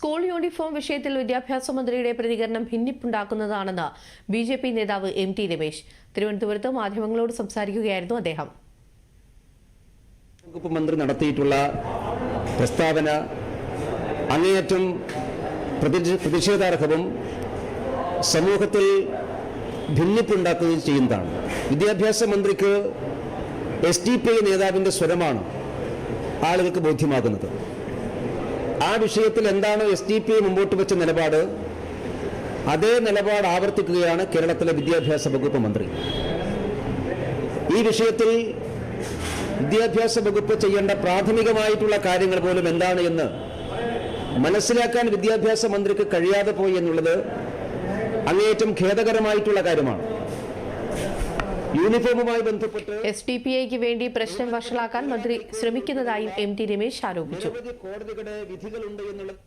School uniform വിഷയത്തിൽ വിദ്യാഭ്യാസ മന്ത്രിയുടെ പ്രതികരണം ഭിന്നിപ്പുണ്ടാക്കുന്നതാണെന്ന് ബി ജെ പി നേതാവ് എം ടി രമേശ്. തിരുവനന്തപുരത്ത് മാധ്യമങ്ങളോട് സംസാരിക്കുകയായിരുന്നു അദ്ദേഹം. വകുപ്പ് മന്ത്രി നടത്തിയിട്ടുള്ള പ്രസ്താവന അങ്ങേയറ്റം പ്രതിഷേ- പ്രതിഷേധാർഹവും സമൂഹത്തിൽ ഭിന്നിപ്പുണ്ടാക്കുകയും ചെയ്യുന്നതാണ്. വിദ്യാഭ്യാസ മന്ത്രിക്ക് എസ് ഡി പി ഐ നേതാവിന്റെ സ്വരമാണ് ആളുകൾക്ക് ബോധ്യമാകുന്നത്. ആ വിഷയത്തിൽ എന്താണ് എസ് ഡി പി മുമ്പോട്ട് വെച്ച നിലപാട്? അതേ നിലപാട് ആവർത്തിക്കുകയാണ് കേരളത്തിലെ വിദ്യാഭ്യാസ വകുപ്പ് മന്ത്രി. ഈ വിഷയത്തിൽ വിദ്യാഭ്യാസ വകുപ്പ് ചെയ്യേണ്ട പ്രാഥമികമായിട്ടുള്ള കാര്യങ്ങൾ പോലും എന്താണ് എന്ന് മനസ്സിലാക്കാൻ വിദ്യാഭ്യാസ മന്ത്രിക്ക് കഴിയാതെ പോയി എന്നുള്ളത് അങ്ങേയറ്റം ഖേദകരമായിട്ടുള്ള കാര്യമാണ്. യൂണിഫോമുമായി ബന്ധപ്പെട്ട് എസ് ഡി പി ഐക്ക് വേണ്ടി പ്രശ്നം വഷളാക്കാൻ മന്ത്രി ശ്രമിക്കുന്നതായും എം ടി രമേശ് ആരോപിച്ചു. കോടതികളുടെ വിധികളുണ്ട് എന്നുള്ളത്